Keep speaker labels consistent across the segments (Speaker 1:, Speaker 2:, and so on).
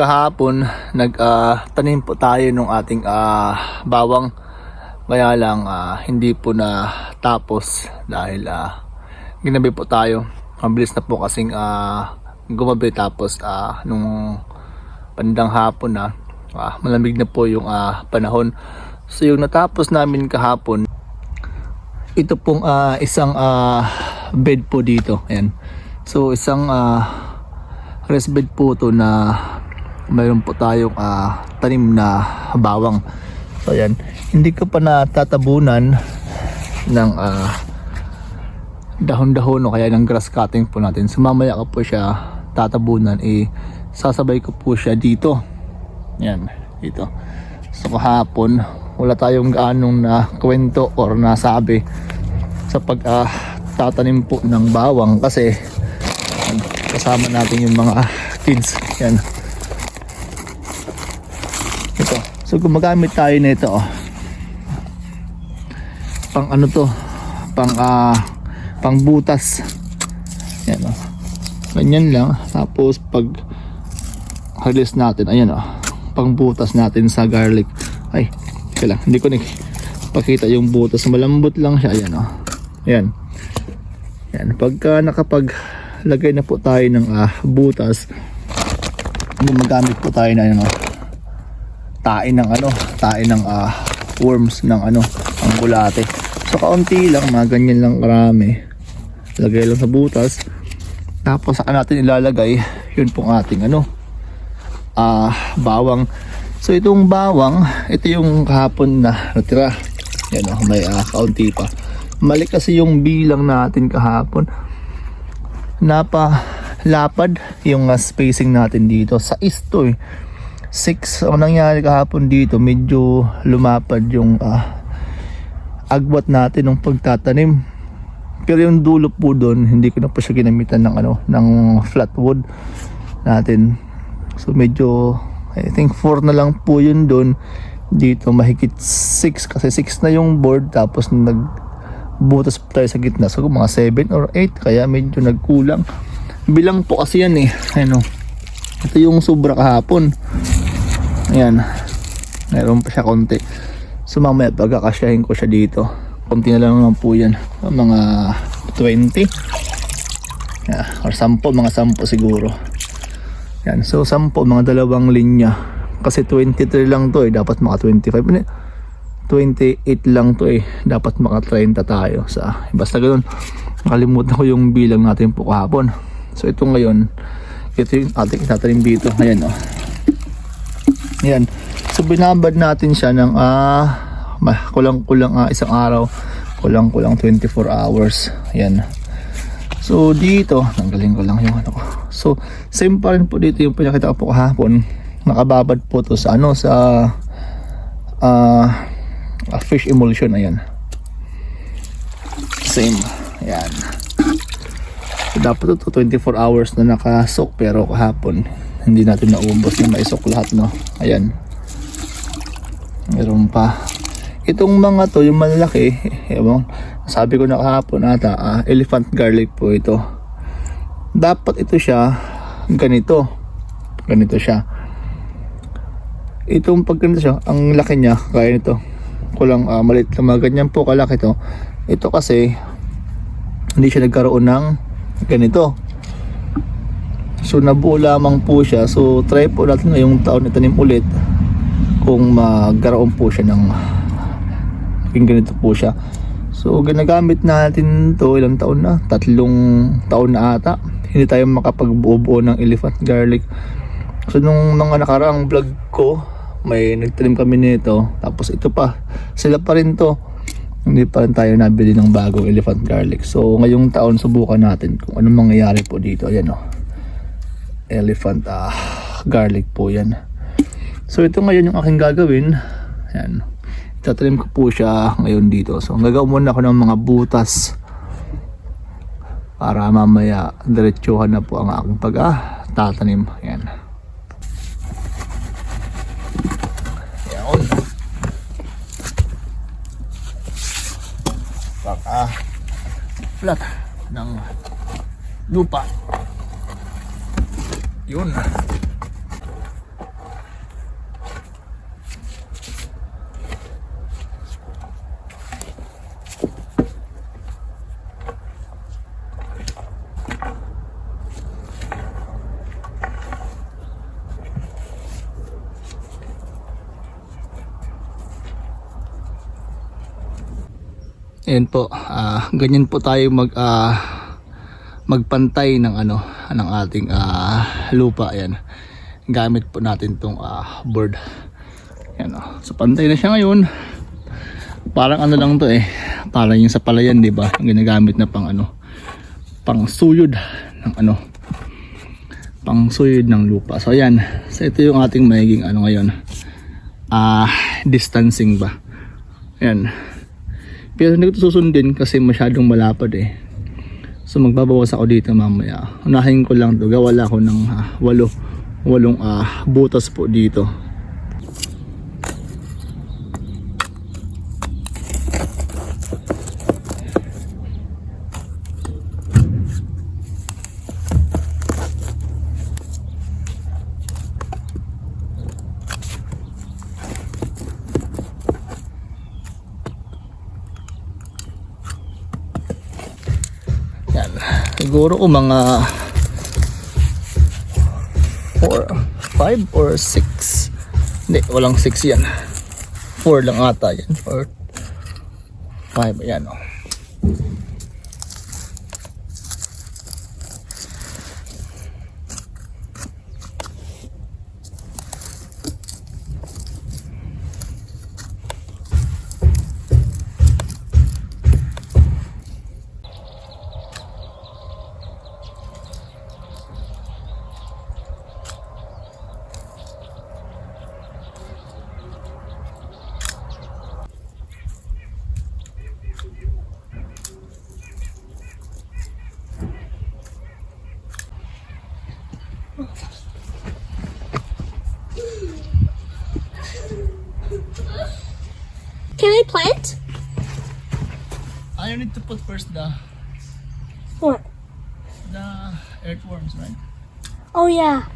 Speaker 1: kahapon nag-tanim po tayo ng ating ah, bawang. Kaya lang ah, hindi po na tapos dahil ah, ginabi po tayo. Mabilis na po kasing ah, gumabi tapos ah, nung bandang hapon na ah, malamig na po yung ah, panahon. So yung natapos namin kahapon, ito pong ah, isang ah, bed po dito. Ayan. So isang ah, rest bed po to na mayroon po tayong ah, tanim na bawang. So ayan, hindi ko pa natatabunan ng ah, dahon-dahon o kaya ng grass cutting po natin. So mamaya ko po siya tatabunan, eh sasabay ko po siya dito. Yan, dito. So kahapon, wala tayong gaanong na kwento or nasabi sa pag ah, tatanim po ng bawang kasi yan, kasama natin yung mga kids. Yan. Ito. So gumagamit tayo nito. Oh. Pang ano to? Pang ah pang butas. Yan oh. Ganyan lang. Tapos pag halis natin, ayan oh. Pang butas natin sa garlic. Ay, teka lang. Hindi ko pakita yung butas. Malambot lang siya. Ayan oh. Ayan. Yan. Pagka nakapaglagay na po tayo ng ah, butas, gumagamit po tayo na ano, tain ng ano, tain ng ah, worms ng ano, ang bulate. So kaunti lang, mga ganyan lang karami. Lagay lang sa butas. Tapos saka natin ilalagay, yun pong ating ano, ah, bawang. So itong bawang, ito yung kahapon na natira. Yan oh, may ah, kaunti pa. Mali kasi yung bilang natin kahapon. Napa lapad yung ah, spacing natin dito. Sa isto eh. 6 ang nangyari kahapon dito medyo lumapad yung ah, agwat natin ng pagtatanim. Pero yung dulo po doon hindi ko na po siya ginamitan ng ano ng flat wood natin. So medyo I think 4 na lang po yun doon. Dito mahigit 6 kasi 6 na yung board tapos nag butas tayo sa gitna. So mga 7 or 8 kaya medyo nagkulang. Bilang po kasi yan eh ano ito yung sobra kahapon ayan. Meron pa siya konti. So mamaya pagkakasyahin ko siya dito konti na lang naman po yan. Mga 20 yeah, or 10 mga 10 siguro. Yan so 10 mga dalawang linya. Kasi 23 lang to eh. Dapat maka 25 Hindi, 28 lang to eh. Dapat maka 30 tayo sa basta ganoon nakalimutan ko yung bilang natin po kahapon. So ito ngayon. Ito yung ating itatanim dito. Ayan oh Ayan. So binabad natin siya ng ma- kulang-kulang ah, isang araw, kulang-kulang 24 hours. Ayan. So dito, tanggalin ko lang yung ano ko. So same pa rin po dito yung pinakita ko po kahapon. Nakababad po to sa ano sa ah ah, fish emulsion ayan. Same. Ayan. So, dapat ito 24 hours na nakasok pero kahapon hindi natin naubos na maisok lahat no? Ayan. Meron pa. Itong mga to yung malalaki ewan, sabi ko na kahapon ata ah, elephant garlic po ito. Dapat ito siya ganito. Ganito siya. Itong pag ganito siya ang laki niya kaya nito. Kulang uh, malit lang mga ganyan po kalaki to. Ito kasi hindi siya nagkaroon ng ganito So nabuo lamang po siya. So try po natin ngayong taon itanim ulit kung magkaroon po siya ng maging ganito po siya. So ginagamit natin to ilang taon na? Tatlong taon na ata. Hindi tayo makapagbuo ng elephant garlic. So nung mga nakaraang vlog ko, may nagtanim kami nito. Tapos ito pa, sila pa rin to. Hindi pa rin tayo nabili ng bagong elephant garlic. So ngayong taon subukan natin kung anong mangyayari po dito. Ayan o. Oh elephant ah, garlic po yan. So ito ngayon yung aking gagawin. Yan itatrim ko po siya ngayon dito. So gagawin muna ako ng mga butas para mamaya diretsuhan na po ang aking pag ah, tatanim yan yan pag ah, flat ng lupa yun. Ayan po, uh, ganyan po tayo mag uh, magpantay ng ano ng ating uh, lupa ayan. Gamit po natin tong ah, board. Ayan oh. So pantay na siya ngayon. Parang ano lang to eh. Parang yung sa palayan, 'di ba? Yung ginagamit na pang ano pang suyod ng ano pang suyod ng lupa. So ayan. So ito yung ating magiging ano ngayon. Ah, distancing ba. Ayan. Pero hindi ko susundin kasi masyadong malapad eh. So magbabawas ako dito mamaya. Unahin ko lang to. Gawala ko ng ah, walo. Walong ah, butas po dito. Yan. Siguro kung mga 4, 5 or 6. Hindi, walang 6 yan. 4 lang ata yan. Or 5, ayan o.
Speaker 2: Can I plant?
Speaker 1: I need to put first the
Speaker 2: What?
Speaker 1: the earthworms, right?
Speaker 2: Oh yeah.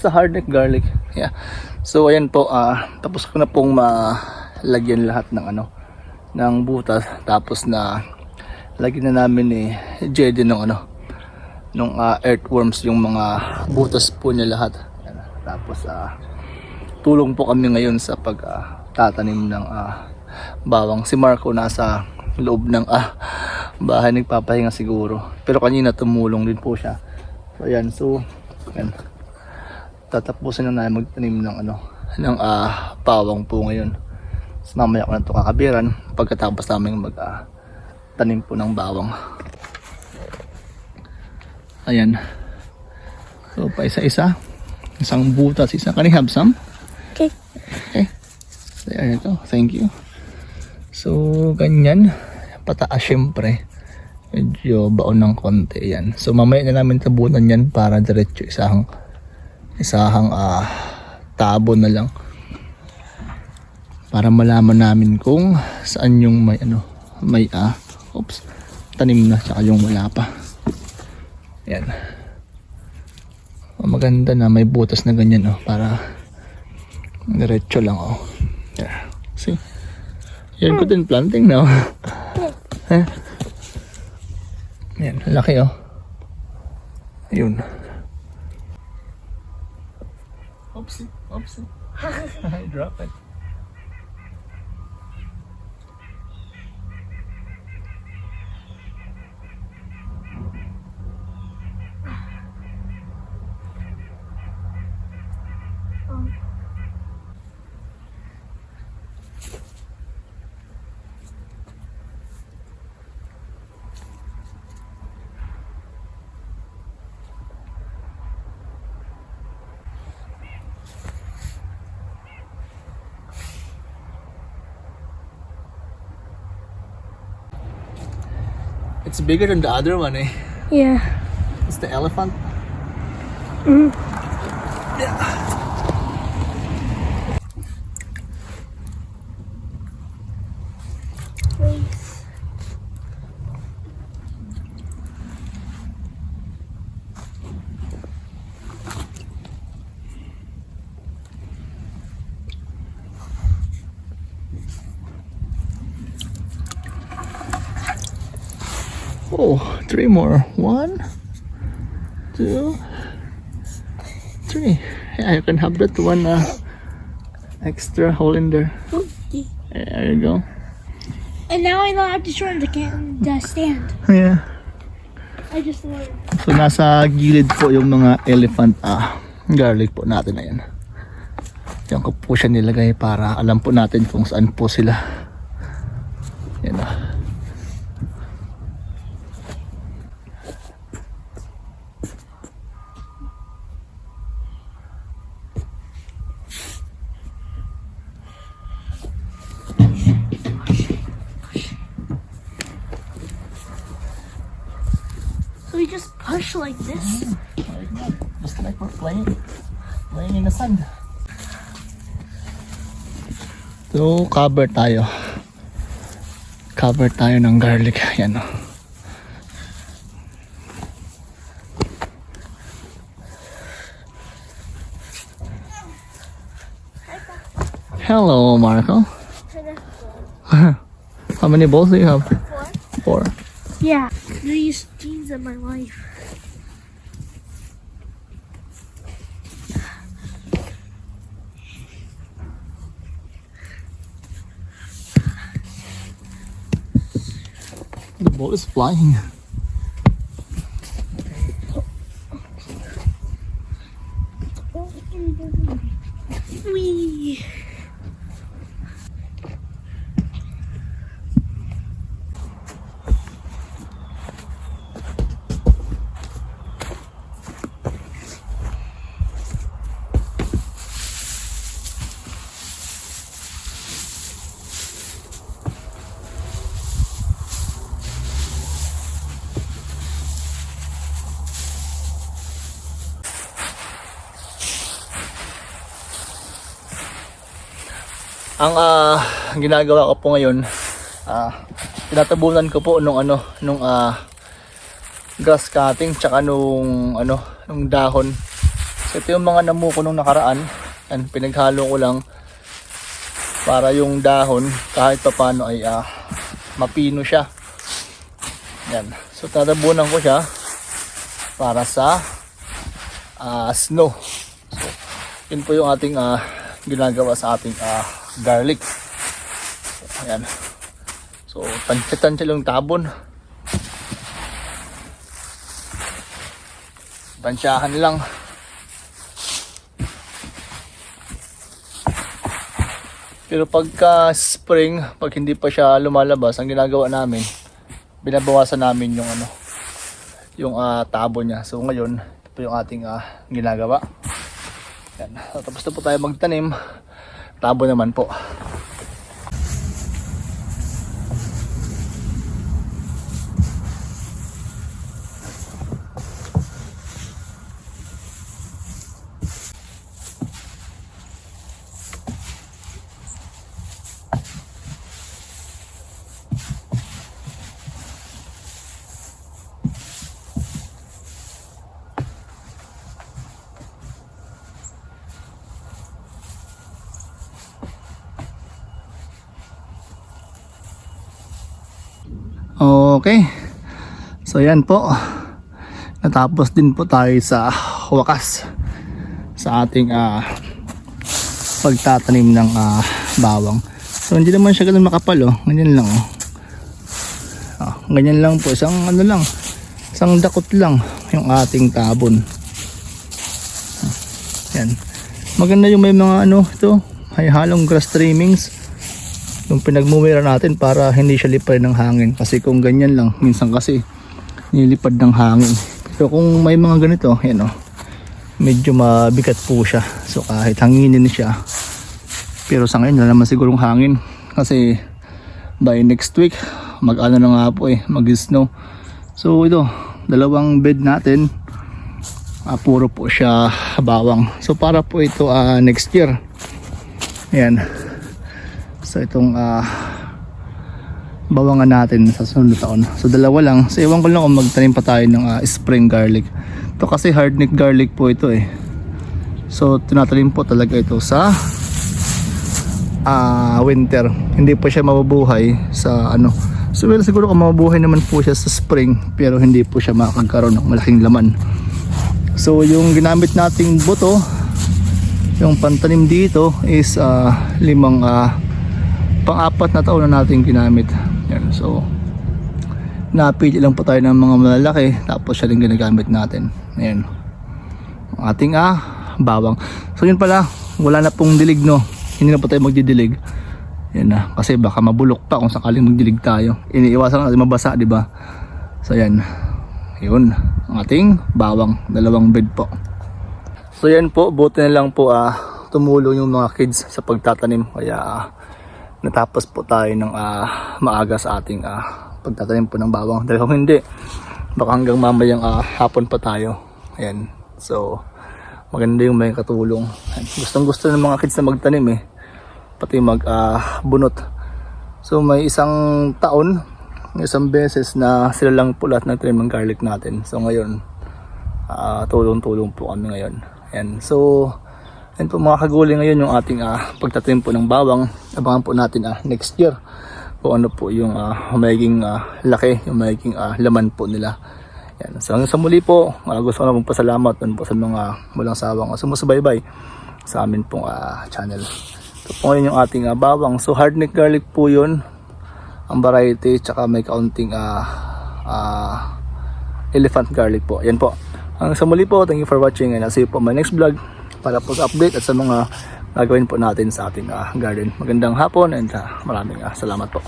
Speaker 1: Sa hard neck garlic. Yeah. So ayan po, ah tapos ko na pong malagyan lahat ng ano ng butas tapos na lagyan na namin ni Jedi ng ano nung ah, earthworms yung mga butas po niya lahat. Ayan. Tapos ah tulong po kami ngayon sa pag ah, tatanim ng ah, bawang. Si Marco nasa loob ng ah, bahay nagpapahinga siguro. Pero kanina tumulong din po siya. So ayan, so ayan tatapusin na namin magtanim ng ano ng ah pawang po ngayon. So, mamaya ko na ito kakabiran pagkatapos namin mag ah, tanim po ng bawang. Ayan. So pa isa-isa. Isang butas, isa. Can I have some?
Speaker 2: Okay.
Speaker 1: Okay. So, ayan ito. Thank you. So, ganyan. Pataas syempre. Medyo baon ng konti. Yan. So, mamaya na namin tabunan yan para diretso isahang isahang ah, tabo na lang. Para malaman namin kung saan yung may ano, may ah, oops, tanim na tsaka yung wala pa. Yan. Maganda na may butas na ganyan oh para diretso lang oh. There. See? You're good in planting now. Huh? Yan, laki oh. Ayun. Oopsie, oopsie. Drop it. It's bigger than the other one eh.
Speaker 2: Yeah.
Speaker 1: It's the elephant.
Speaker 2: Please.
Speaker 1: Oh, three more. One, two, three. Yeah, you can have that one uh, extra hole in there.
Speaker 2: Okay.
Speaker 1: There you go.
Speaker 2: And now I know how to shorten the can the stand.
Speaker 1: Yeah.
Speaker 2: I just learned.
Speaker 1: So nasa gilid po yung mga elephant ah garlic po natin na yan. Yan ko po siya nilagay para alam po natin kung saan po sila.
Speaker 2: So,
Speaker 1: cover tayo. Cover tayo ng garlic. Yan o. Oh. Hello, Marco. How many balls do you have? Four.
Speaker 2: Yeah. These jeans are my life.
Speaker 1: Ball is flying.
Speaker 2: Wee.
Speaker 1: Ang ah, ginagawa ko po ngayon, ah, tinatabunan ko po nung ano, nung ah, grass cutting tsaka nung ano, nung dahon. So ito yung mga namuko nung nakaraan. Yan, pinaghalo ko lang para yung dahon kahit pa paano ay ah, mapino siya. Yan. So tatabunan ko siya para sa ah, snow. So, yun po yung ating ah, ginagawa sa ating ah, garlic. Ayan. So, tansya-tansya lang tabon. Tansyahan lang. Pero pagka spring, pag hindi pa siya lumalabas, ang ginagawa namin, binabawasan namin yung ano, yung ah, tabo niya. So ngayon, ito yung ating ah, ginagawa. Yan. So, tapos na po tayo magtanim. Tabo naman po. Okay. So yan po. Natapos din po tayo sa wakas sa ating ah, pagtatanim ng ah, bawang. So hindi naman siya ganun makapal oh. Ganyan lang oh. Ah, ganyan lang po. Isang ano lang. Isang dakot lang yung ating tabon. Yan. Maganda yung may mga ano ito. May halong grass trimmings. Yung pinagmuwira natin para hindi siya lipad ng hangin. Kasi kung ganyan lang, minsan kasi nilipad ng hangin. Pero kung may mga ganito, yan oh, medyo mabigat po siya. So kahit hanginin siya, pero sa ngayon, wala naman sigurong hangin. Kasi by next week, mag-ano na nga po eh, mag-snow. So ito, dalawang bed natin, ah, puro po siya bawang. So para po ito ah, next year. Ayan. So itong ah, bawangan natin sa sunod taon. So dalawa lang. So iwan ko lang kung magtanim pa tayo ng ah, spring garlic. Ito kasi hardneck garlic po ito eh. So tinatanim po talaga ito sa ah, winter. Hindi po siya mabubuhay sa ano. So well, siguro kung mabubuhay naman po siya sa spring pero hindi po siya makakaroon ng malaking laman. So yung ginamit nating buto yung pantanim dito is ah, limang ah, pang-apat na taon na natin ginamit. Yan. So napili lang po tayo ng mga malalaki tapos siya din ginagamit natin. Ayan. Ang ating ah bawang. So yun pala, wala na pong dilig no. Hindi na po tayo magdidilig. Yan na. Kasi baka mabulok pa kung sakaling magdilig tayo. Iniiwasan natin mabasa, di ba? So yan. Yun. Ang ating bawang. Dalawang bed po. So yan po, buti na lang po ah, tumulong yung mga kids sa pagtatanim. Kaya natapos po tayo ng ah, maaga sa ating ah, pagtatanim po ng bawang. Dahil kung hindi, baka hanggang mamayang ah, hapon pa tayo. Ayan. So, maganda yung may katulong. Gustong gusto ng mga kids na magtanim eh. Pati mag ah, bunot. So may isang taon, isang beses na sila lang po lahat nagtanim ng garlic natin. So ngayon, ah, tulong-tulong po kami ngayon. Ayan. So, yan po mga kaguli ngayon yung ating ah, pagtatanim po ng bawang. Abangan po natin ah, next year kung ano po yung ah, magiging ah, laki, yung magiging ah, laman po nila. Yan. So hanggang sa muli po, ah, gusto ko na magpasalamat dun po sa mga walang sawang sumusubaybay sa amin pong ah, channel. Ito po yung ating ah, bawang. So hardneck garlic po yun. Ang variety, tsaka may kaunting ah, ah, elephant garlic po. Yan po. Hanggang sa muli po, thank you for watching and I'll see you po my next vlog para po sa update at sa mga gagawin po natin sa ating ah, garden. Magandang hapon and ah, maraming ah, salamat po.